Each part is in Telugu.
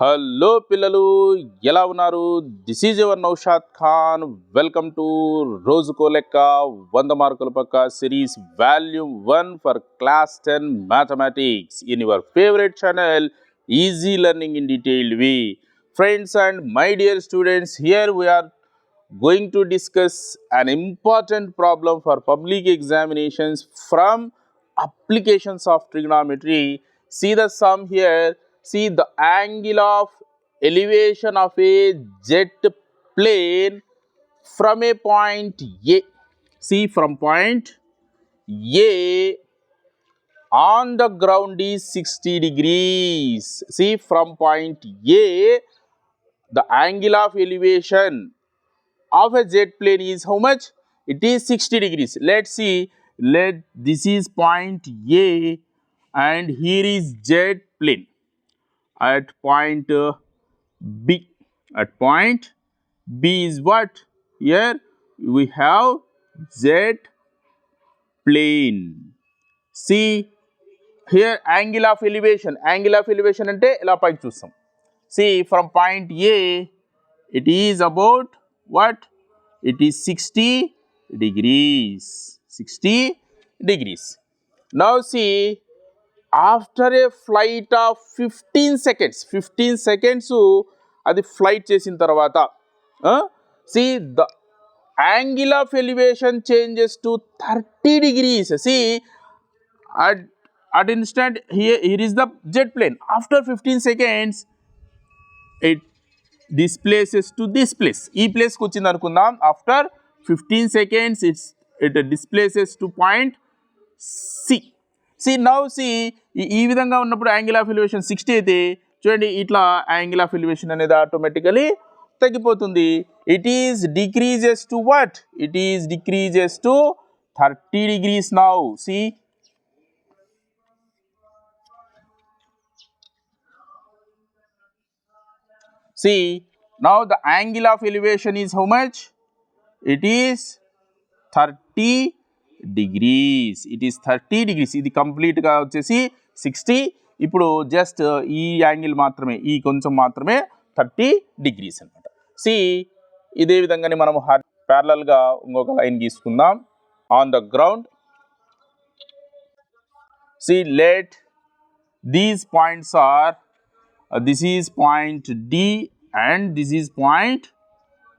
హలో పిల్లలు ఎలా ఉన్నారు this is your Naushad Khan welcome to రోజుకో లెక్క వంద మార్కుల పక్క series volume one for class ten mathematics in your favourite channel easy learning in detailed way friends and my dear students here we are going to discuss an important problem for public examinations from applications of trigonometry. See the sum here. See the angle of elevation of a jet plane from a point A. See from point A on the ground is 60 degrees. See from point A the angle of elevation of a jet plane is how much? It is 60 degrees. Let's see. Let this is point A and here is jet plane at point uh, B. At point B is what? Here we have jet plane. See here angle of elevation. Angle of elevation అంటే ఇలా పైకి చూస్తాం. See from point A it is about what it is 60 degrees 60 degrees now see after a flight of fifteen seconds fifteen seconds అది ఫ్లైట్ చేసిన తర్వాత see the angle of elevation changes to thirty degrees see at at instant here here is the jet plane after fifteen seconds it this places to this place ఈ ప్లేస్కి వచ్చింది అనుకుందాం. After fifteen seconds it's it displaces to point C C now see ఈ విధంగా ఉన్నప్పుడు యాంగిల్ ఆఫ్ ఎలివేషన్ సిక్స్టీ అయితే చూడండి ఇట్లా యాంగిల్ ఆఫ్ ఎలివేషన్ అనేది ఆటోమేటికలీ తగ్గిపోతుంది. It is decreases to what it is decreases to thirty degrees now see See, now the angle of elevation is how much? It is 30 degrees it is thirty degrees ఇది కంప్లీట్గా వచ్చేసి సిక్స్టీ ఇప్పుడు జస్ట్ ఈ యాంగిల్ మాత్రమే ఈ కొంచెం మాత్రమే థర్టీ డిగ్రీస్ అనమాట సి ఇదే విధంగానే మనం ప్యారలల్గా ఇంకొక line గీసుకుందాం. On the ground see let these points are this is point D and this is point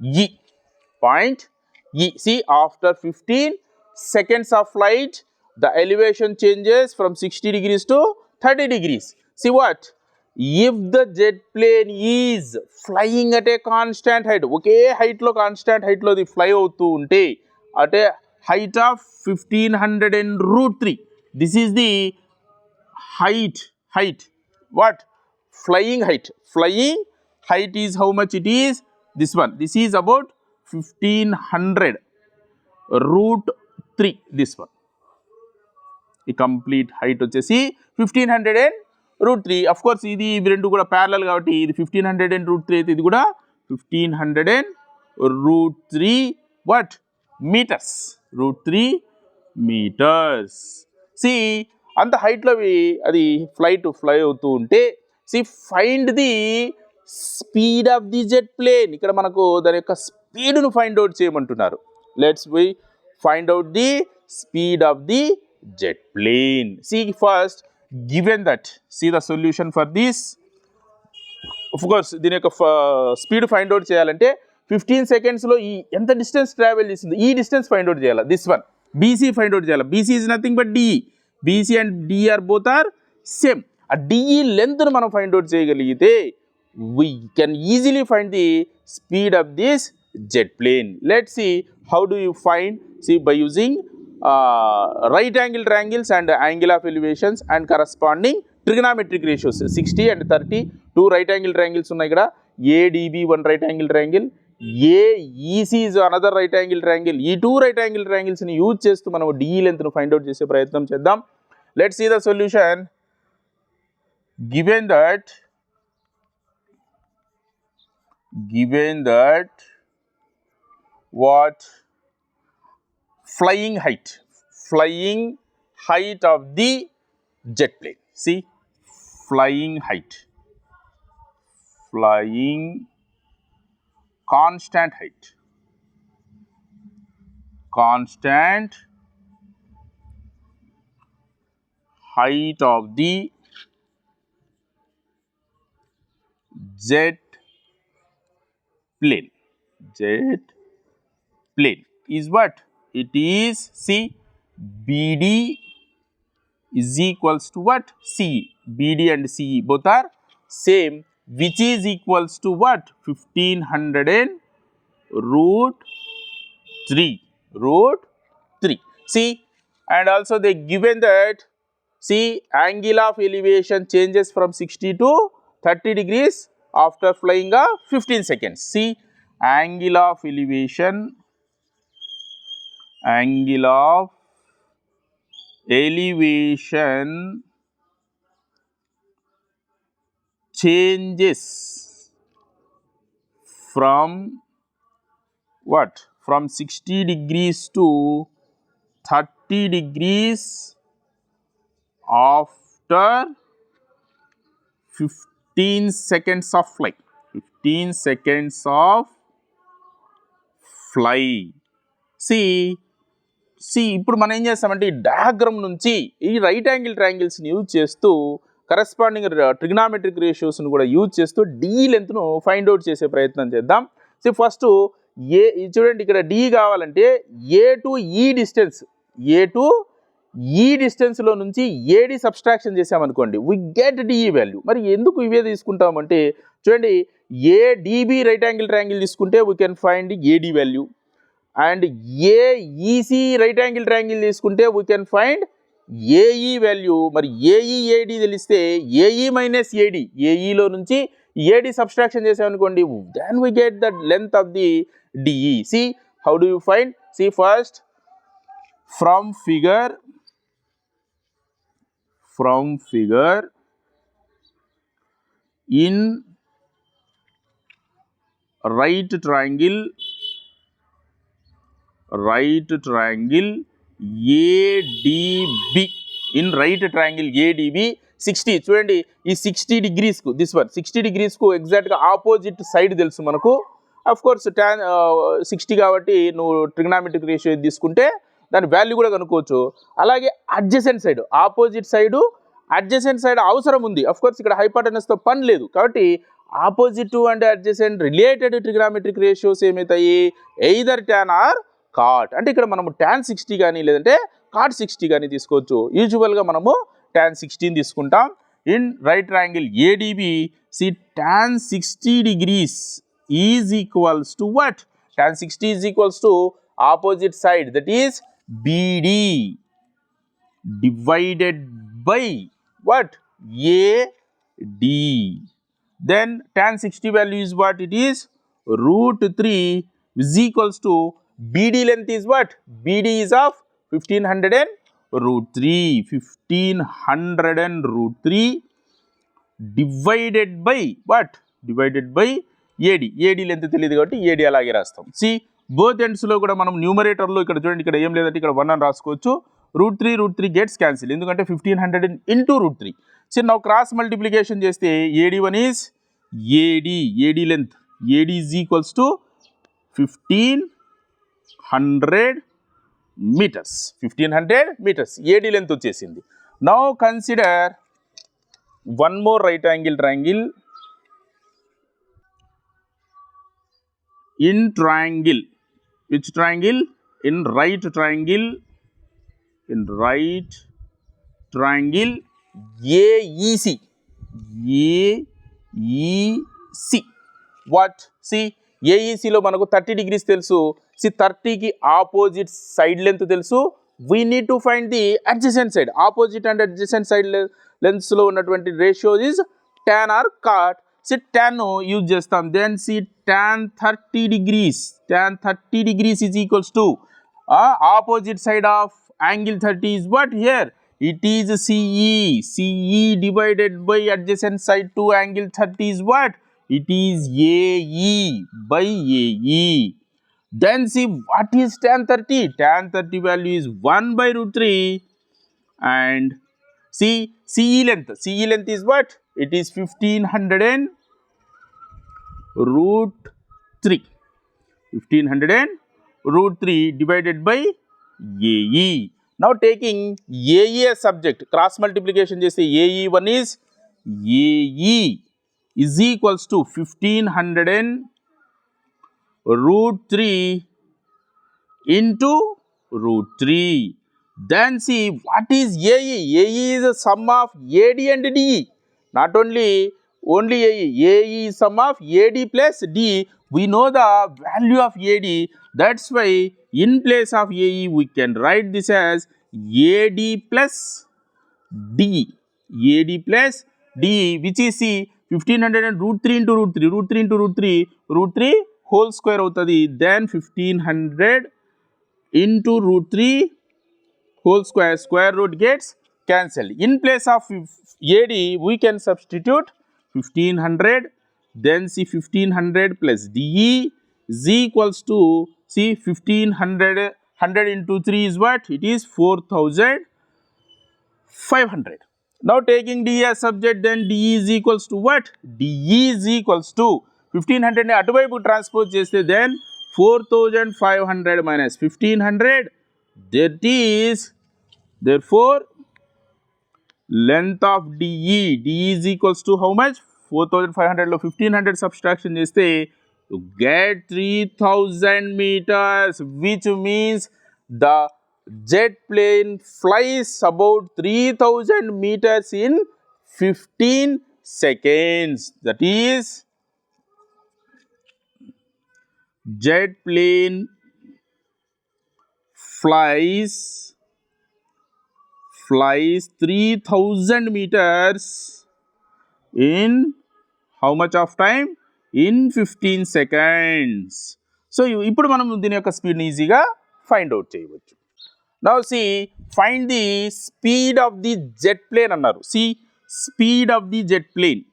E point E see after fifteen seconds of flight, the elevation changes from 60 degrees to 30 degrees. See what? If the jet plane is flying at a constant height, okay, height lo constant height lo the fly outu unte at a height of 1500 and root 3. This is the height, height, what? Flying height, flying height is how much it is? This one, this is about 1500 root three this one ఈ కంప్లీట్ హైట్ వచ్చేసి fifteen hundred and root three of course ఇది ఇవి రెండు కూడా ప్యారలల్ కాబట్టి ఇది fifteen hundred and root three అయితే ఇది కూడా fifteen hundred and root three what metres root three metres see అంత హైట్లో అది ఫ్లైట్ ఫ్లై అవుతూ ఉంటే see find the speed of the jet plane ఇక్కడ మనకు దాని యొక్క స్పీడ్ను ఫైండ్ అవుట్ చేయమంటున్నారు. Let's we find out the speed of the jet plane see first given that see the solution for this of course దీని యొక్క స్పీడ్ ఫైండ్ అవుట్ చేయాలంటే ఫిఫ్టీన్ సెకండ్స్లో ఈ ఎంత డిస్టెన్స్ ట్రావెల్ చేసింది? ఈ డిస్టెన్స్ ఫైండ్ అవుట్ చేయాలి? This one B C find out చేయాలి? B C is nothing but D E B C and D R both are same ఆ డిఈ లెంత్ను మనం ఫైండ్ అవుట్ చేయగలిగితే we can easily find the speed of this jet plane let see how do you find see by using right angle triangles and angle of elevations and corresponding trigonometric ratios sixty and thirty two right angle triangles ఉన్నాయి ఇక్కడ A D B one right angle triangle A E C is another right angle triangle ఈ టూ రైట్ యాంగిల్ ట్రయాంగిల్స్ని యూజ్ చేస్తూ మనం డిఈ లెంత్ను ఫైండ్ అవుట్ చేసే ప్రయత్నం చేద్దాం. Let see the solution given that given that what? Flying height. Flying height of the jet plane. See? Flying height. Flying constant height. Constant height of the jet plane. Jet plane is what? It is see bd is equals to what? C. Bd and CE both are same which is equals to what? 1500 and root 3 root 3 see and also they given that see angle of elevation changes from 60 to 30 degrees after flying a 15 seconds. See angle of elevation angle of elevation changes from what? From 60 degrees to 30 degrees after 15 seconds of flight. 15 seconds of fly see C ఇప్పుడు మనం ఏం చేస్తామంటే ఈ డయాగ్రమ్ నుంచి ఈ రైట్ యాంగిల్ ట్రయాంగిల్స్ని యూజ్ చేస్తూ కరెస్పాండింగ్ ట్రిగ్నామెట్రిక్ రేషియోస్ని కూడా యూజ్ చేస్తూ డీ లెంత్ను ఫైండ్ అవుట్ చేసే ప్రయత్నం చేద్దాం. సో ఫస్ట్ ఏ ఇది చూడండి ఇక్కడ డి కావాలంటే A to E distance A to E డిస్టెన్స్లో నుంచి ఏడి సబ్స్ట్రాక్షన్ చేసామనుకోండి వి గెట్ డిఈ వాల్యూ. మరి ఎందుకు ఇవే తీసుకుంటామంటే చూడండి A DB right angle triangle తీసుకుంటే we can find AD value. And AEC right angle triangle తీసుకుంటే we can find AE value మరి ఏఈ ఏడి తెలిస్తే ఏఈ మైనస్ ఏడి ఏఈలో నుంచి ఏడి సబ్స్ట్రాక్షన్ చేసామనుకోండి then we get the length of the D E see how do you find see first from figure from figure in right triangle right triangle A D B in right triangle A D B sixty చూడండి ఈ సిక్స్టీ డిగ్రీస్కు దిస్ వన్ సిక్స్టీ డిగ్రీస్కు ఎగ్జాక్ట్గా ఆపోజిట్ సైడ్ తెలుసు మనకు. అఫ్ కోర్స్ ట్యాన్ సిక్స్టీ కాబట్టి నువ్వు ట్రిగ్నామెట్రిక్ రేషియో తీసుకుంటే దాని వాల్యూ కూడా కనుక్కోవచ్చు. అలాగే adjacent side opposite side adjacent side అవసరం ఉంది. అఫ్ కోర్స్ ఇక్కడ హైపాటనస్తో పని లేదు. కాబట్టి opposite and adjacent related trigonometric ratios ఏమవుతాయి? ఎయిదర్ ట్యాన్ ఆర్ కాట్ అంటే ఇక్కడ మనము ట్యాన్ సిక్స్టీ కానీ లేదంటే కాట్ సిక్స్టీ కానీ తీసుకోవచ్చు. యూజువల్గా మనము ట్యాన్ సిక్స్టీన్ తీసుకుంటాం. In right angle A D B see tan sixty degrees is equals to what tan sixty is equals to opposite side that is B D divided by what? AD. Then tan 60 value is what? It is root 3 is equals to BD length is what? BD is of 1500 and root 3. 1500 and root 3 divided by what? Divided by AD AD length తెలియదు కాబట్టి ఏడి అలాగే రాస్తాం. సి బోత్ ఎండ్స్లో కూడా మనం న్యూమరేటర్లో ఇక్కడ చూడండి ఇక్కడ ఏం లేదంటే ఇక్కడ వన్ అని రాసుకోవచ్చు. Root three root three gets cancel ఎందుకంటే fifteen hundred into root three చిన్న ನಾವು క్రాస్ మల్టిప్లికేషన్ చేస్తే AD one is A D A D length A D is equals to fifteen hundred metres fifteen hundred metres A D length వచ్చేసింది now consider one more right angle triangle in triangle which triangle in right triangle in right triangle A E C A E C what see ఏఈసీలో మనకు థర్టీ డిగ్రీస్ తెలుసు. సి థర్టీకి ఆపోజిట్ సైడ్ లెంత్ తెలుసు. We need to find the adjacent side opposite and adjacent side లెన్స్లో ఉన్నటువంటి ratio is tan or cot see tan use చేస్తాం. Then see tan thirty degrees tan thirty degrees is equals to opposite side of angle thirty is what here? It is CE CE divided by adjacent side to angle 30 is what? it is AE by AE. Then see what is tan 30? Tan 30 value is 1 by root 3 and see CE length. CE length is what? It is 1500 and root 3. 1500 and root 3 divided by AE. Now taking AE as subject, cross multiplication, they say AE1 is AE is equals to 1500 and root 3 into root 3. Then see what is AE? AE is a sum of AD and DE. Not only only AE. AE is sum of AD plus D. We know the value of AD. That's why in place of AE we can write this as AD plus D. AD plus D which is see 1500 and root 3 into root 3. Root 3 into root 3. Root 3 whole square అవుతుంది then 1500 into root 3 whole square square root gets cancelled in place of ad we can substitute 1500 then see 1500 plus de is equals to see 1500 100 into 3 is what it is 4500 Now taking d as subject then d is equals to what? D is equals to 1500 ని అటువైపు ట్రాన్స్పోజ్ చేస్తే then four thousand five hundred minus fifteen hundred that is there for length of D E D E is equals to how much four thousand five హండ్రెడ్లో ఫిఫ్టీన్ హండ్రెడ్ సబ్స్ట్రాక్షన్ చేస్తే get three thousand metres which means the jet plane flies about 3000 meters in 15 seconds that is jet plane flies flies 3000 meters in how much of time in 15 seconds so ఇప్పుడు మనం దీని యొక్క స్పీడ్ని ఈజీగా ఫైండ్ అవుట్ చేయవచ్చు now see find the speed of the jet plane అన్నారు see speed of the jet plane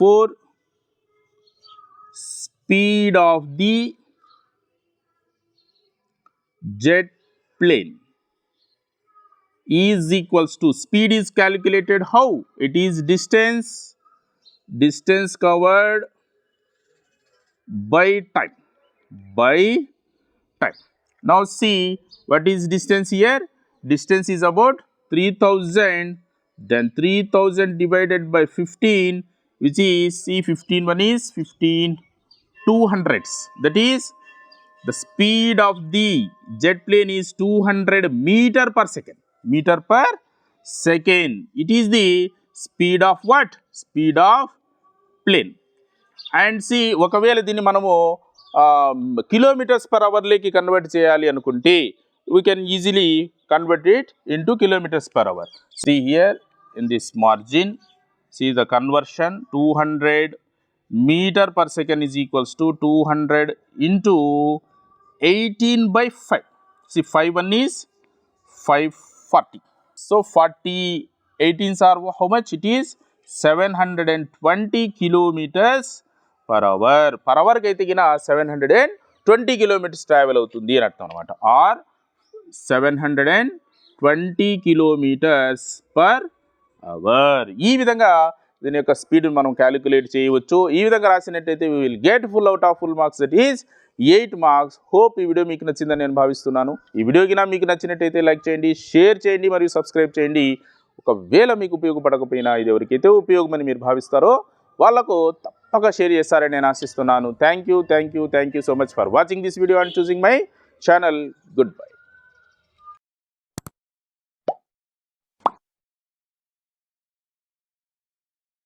therefore speed of the jet plane is equals to speed is calculated how it is distance distance covered by time by time now see what is distance here distance is about 3000 then 3000 divided by 15 which is see 15 one is 15 200s that is the speed of the jet plane is 200 meter per second meter per second it is the speed of what speed of plane and see ఒకవేళ దీన్ని మనము కిలోమీటర్స్ పర్ అవర్లోకి కన్వర్ట్ చేయాలి అనుకుంటే we can easily convert it into kilometres per hour see here in this margin see the conversion two hundred metre per second is equals to two hundred into eighteen by five see five one is five forty so forty eighteens are how much it is seven hundred and twenty kilometres per hour per అవర్కి అయితే గిన seven hundred and twenty kilometres travel అవుతుంది అని అర్థం అనమాట are seven hundred and twenty kilometres per hour ఈ విధంగా దీని యొక్క స్పీడ్ని మనం క్యాలిక్యులేట్ చేయవచ్చు. ఈ విధంగా రాసినట్టయితే we will get full out of full marks that is eight marks hope ఈ వీడియో మీకు నచ్చిందని నేను భావిస్తున్నాను. ఈ వీడియో నా మీకు నచ్చినట్టయితే లైక్ చేయండి షేర్ చేయండి మరియు సబ్స్క్రైబ్ చేయండి. ఒకవేళ మీకు ఉపయోగపడకపోయినా ఇది ఎవరికైతే ఉపయోగమని మీరు భావిస్తారో వాళ్ళకు తప్పక షేర్ చేస్తారని నేను ఆశిస్తున్నాను. Thank you thank you thank you so much for watching this video and choosing my channel good bye